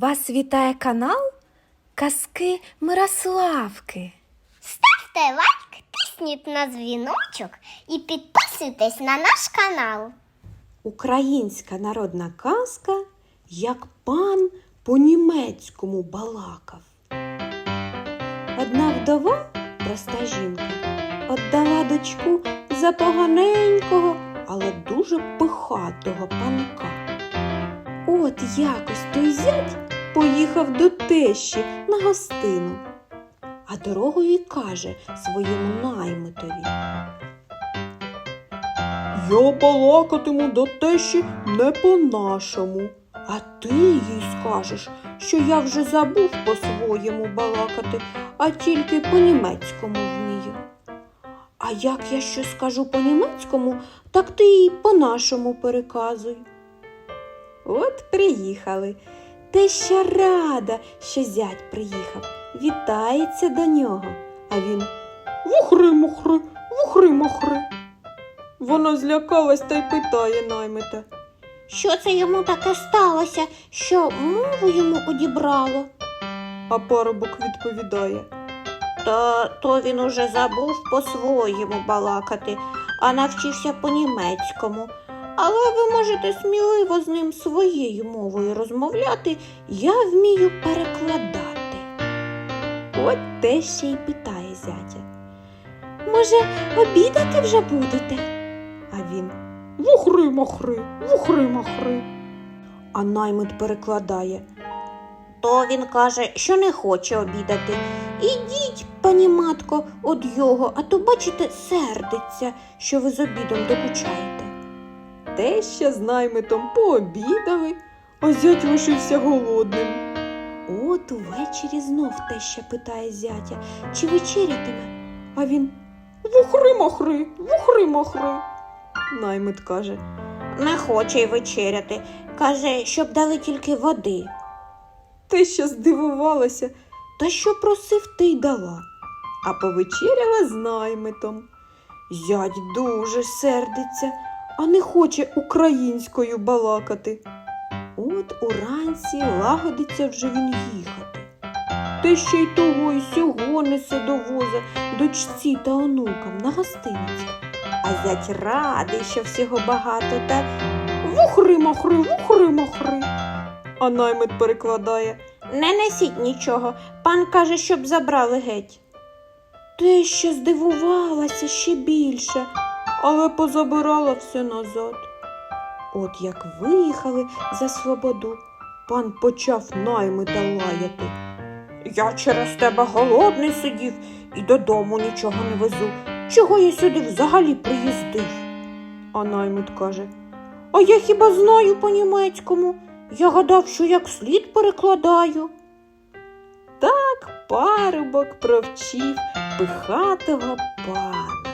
Вас вітає канал Казки Мирославки. Ставте лайк, тисніть на дзвіночок і підписуйтесь на наш канал. Українська народна казка, як пан по-німецькому балакав. Одна вдова, проста жінка, отдала дочку за поганенького, але дуже пихатого панка. От якось той зять поїхав до тещі на гостину, а дорогою каже своєму наймитові. Я балакатиму до тещі не по-нашому, а ти їй скажеш, що я вже забув по-своєму балакати, а тільки по-німецькому вмію. А як я щось скажу по-німецькому, так ти їй по-нашому переказуй. От приїхали. Теща рада, що зять приїхав, вітається до нього, а він вухри-мухри, вухри-мухри. Вона злякалась та й питає наймита. Що це йому таке сталося, що мову йому одібрало? А парубок відповідає. Та то він уже забув по-своєму балакати, а навчився по-німецькому. Але ви можете сміливо з ним своєю мовою розмовляти, я вмію перекладати. От те ще й питає зятя. Може, обідати вже будете? А він вухри махри, вухри махри. А наймит перекладає. То він каже, що не хоче обідати. Ідіть, пані матко, од його, а то, бачите, сердиться, що ви з обідом докучаєте. Теща з наймитом пообідали, а зять лишився голодним. От увечері знов теща питає зятя, чи вечерятиме, а він вухри махри, вухри махри. Наймит каже, Не хоче й вечеряти. Каже, щоб дали тільки води. Теща здивувалася, та що просив, те й дала, а повечеряла з наймитом. Зять дуже сердиться, а не хоче українською балакати. От уранці лагодиться вже він їхати. Та ще й того й сього несе до воза дочці та онукам на гостиниці. А зять радий, що всього багато, та вухри махри, вухри махри. А наймит перекладає. Не несіть нічого. Пан каже, щоб забрали геть. Те ще здивувалася ще більше, але позабирала все назад. От як виїхали за свободу, пан почав наймита лаяти. Я через тебе голодний сидів і додому нічого не везу. Чого я сюди взагалі приїздив? А наймит каже, а я хіба знаю по-німецькому? Я гадав, що як слід перекладаю. Так парубок провчив пихатого пана.